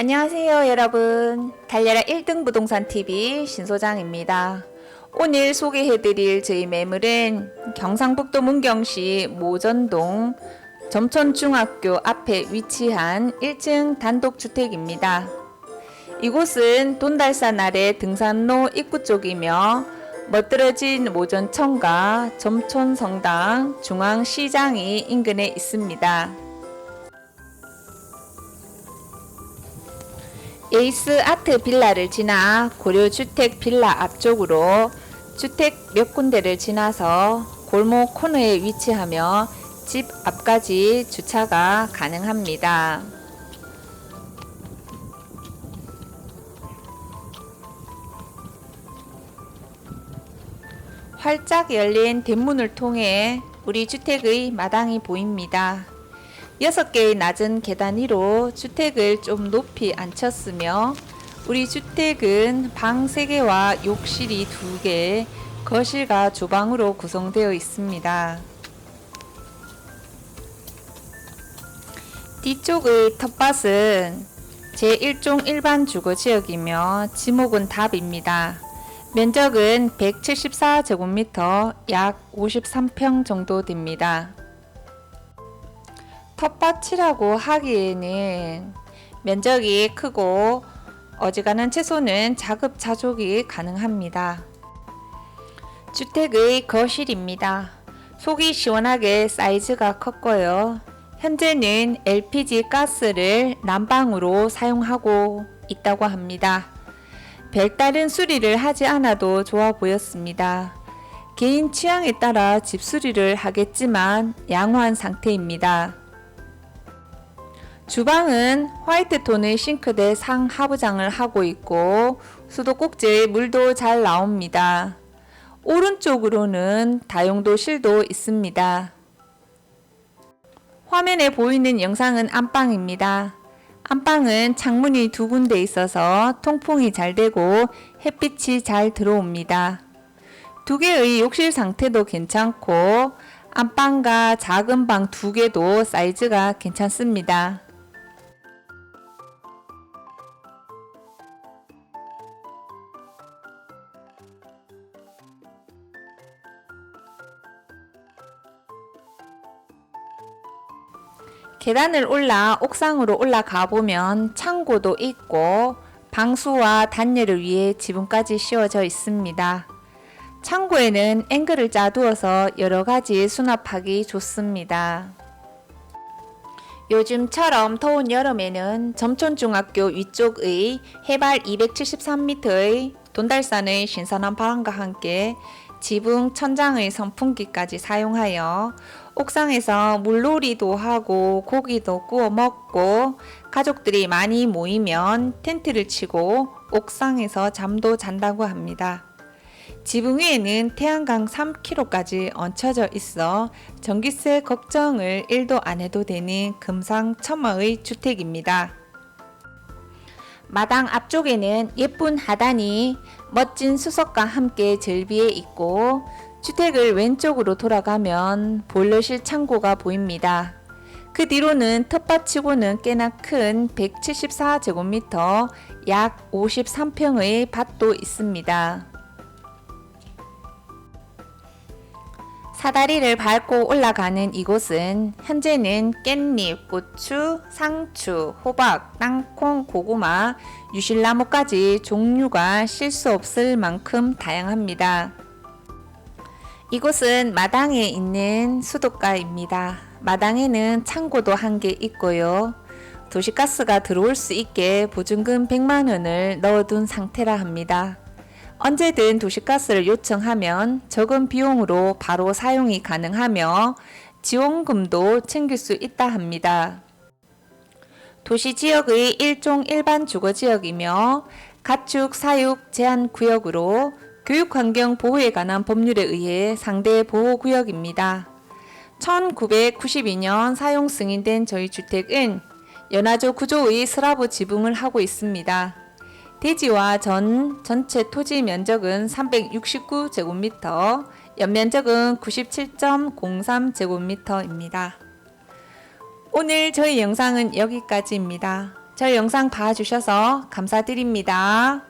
안녕하세요, 여러분. 달려라 1등 부동산 TV 신소장입니다. 오늘 소개해드릴 저희 매물은 경상북도 문경시 모전동 점천중학교 앞에 위치한 1층 단독주택입니다. 이곳은 돈달산 아래 등산로 입구 쪽이며 멋들어진 모전천과 점촌성당, 중앙시장이 인근에 있습니다. 에이스 아트 빌라를 지나 고려주택 빌라 앞쪽으로 주택 몇 군데를 지나서 골목 코너에 위치하며 집 앞까지 주차가 가능합니다. 활짝 열린 대문을 통해 우리 주택의 마당이 보입니다. 6개의 낮은 계단 위로 주택을 좀 높이 앉혔으며 우리 주택은 방 3개와 욕실이 2개, 거실과 주방으로 구성되어 있습니다. 뒤쪽의 텃밭은 제1종 일반 주거지역이며 지목은 답입니다. 면적은 174제곱미터 약 53평 정도 됩니다. 텃밭이라고 하기에는 면적이 크고 어지간한 채소는 자급자족이 가능합니다. 주택의 거실입니다. 속이 시원하게 사이즈가 컸고요. 현재는 LPG 가스를 난방으로 사용하고 있다고 합니다. 별다른 수리를 하지 않아도 좋아 보였습니다. 개인 취향에 따라 집 수리를 하겠지만 양호한 상태입니다. 주방은 화이트 톤의 싱크대 상하부장을 하고 있고 수도꼭지에 물도 잘 나옵니다. 오른쪽으로는 다용도 실도 있습니다. 화면에 보이는 영상은 안방입니다. 안방은 창문이 두 군데 있어서 통풍이 잘 되고 햇빛이 잘 들어옵니다. 두 개의 욕실 상태도 괜찮고 안방과 작은 방 두 개도 사이즈가 괜찮습니다. 계단을 올라 옥상으로 올라가 보면 창고도 있고 방수와 단열을 위해 지붕까지 씌워져 있습니다. 창고에는 앵글을 짜두어서 여러 가지 수납하기 좋습니다. 요즘처럼 더운 여름에는 점촌중학교 위쪽의 해발 273m의 돈달산의 신선한 바람과 함께 지붕 천장의 선풍기까지 사용하여 옥상에서 물놀이도 하고 고기도 구워 먹고 가족들이 많이 모이면 텐트를 치고 옥상에서 잠도 잔다고 합니다. 지붕 위에는 태양광 3kg까지 얹혀져 있어 전기세 걱정을 1도 안 해도 되는 금상첨화의 주택입니다. 마당 앞쪽에는 예쁜 하단이 멋진 수석과 함께 절비해 있고 주택을 왼쪽으로 돌아가면 보일러실 창고가 보입니다. 그 뒤로는 텃밭치고는 꽤나 큰 174제곱미터 약 53평의 밭도 있습니다. 사다리를 밟고 올라가는 이곳은 현재는 깻잎, 고추, 상추, 호박, 땅콩, 고구마, 유실나무까지 종류가 실수 없을 만큼 다양합니다. 이곳은 마당에 있는 수도가입니다. 마당에는 창고도 한 개 있고요. 도시가스가 들어올 수 있게 보증금 100만 원을 넣어둔 상태라 합니다. 언제든 도시가스를 요청하면 적은 비용으로 바로 사용이 가능하며 지원금도 챙길 수 있다 합니다. 도시 지역의 일종 일반 주거 지역이며 가축 사육 제한 구역으로 교육 환경 보호에 관한 법률에 의해 상대 보호 구역입니다. 1992년 사용 승인된 저희 주택은 연화조 구조의 슬라브 지붕을 하고 있습니다. 대지와 전 전체 토지 면적은 369제곱미터, 연면적은 97.03제곱미터입니다. 오늘 저희 영상은 여기까지입니다. 저희 영상 봐주셔서 감사드립니다.